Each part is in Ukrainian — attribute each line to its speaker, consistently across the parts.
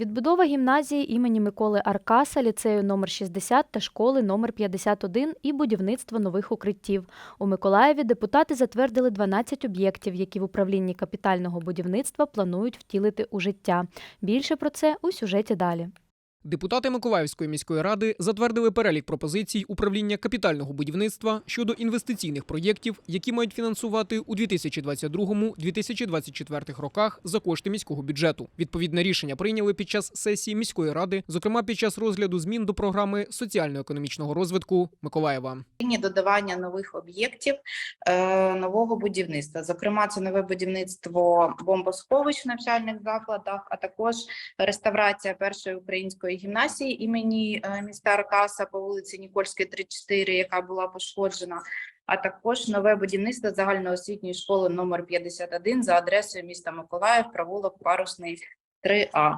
Speaker 1: Відбудова гімназії імені Миколи Аркаса, ліцею номер 60 та школи номер 51 і будівництво нових укриттів. У Миколаєві депутати затвердили 12 об'єктів, які в управлінні капітального будівництва планують втілити у життя. Більше про це у сюжеті далі.
Speaker 2: Депутати Миколаївської міської ради затвердили перелік пропозицій управління капітального будівництва щодо інвестиційних проєктів, які мають фінансувати у 2022-2024 роках за кошти міського бюджету. Відповідне рішення прийняли під час сесії міської ради, зокрема під час розгляду змін до програми соціально-економічного розвитку Миколаєва.
Speaker 3: Ні додавання нових об'єктів е, нового будівництва. Зокрема, це нове будівництво бомбосховищ в навчальних закладах, а також реставрація першої української гімнасії імені е, міста Аркаса по вулиці Нікольській, 34, яка була пошкоджена. А також нове будівництво загальноосвітньої школи номер 51 за адресою міста Миколаїв, провулок Парусний 3А.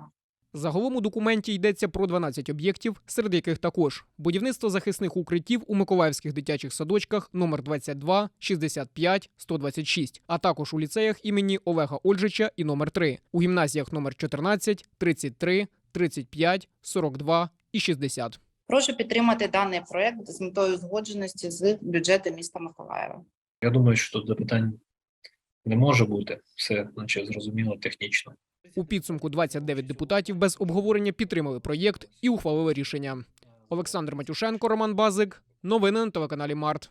Speaker 2: Загалом у документі йдеться про 12 об'єктів, серед яких також будівництво захисних укриттів у миколаївських дитячих садочках номер 22, 65, 126, а також у ліцеях імені Олега Ольжича і номер 3, у гімназіях номер 14, 33, 35, 42 і 60.
Speaker 3: Прошу підтримати даний проект з метою узгодженості з бюджетом міста Миколаєва.
Speaker 4: Я думаю, що тут запитань не може бути. Все, наче зрозуміло технічно.
Speaker 2: У підсумку 29 депутатів без обговорення підтримали проєкт і ухвалили рішення. Олександр Матюшенко, Роман Базик. Новини на телеканалі Март.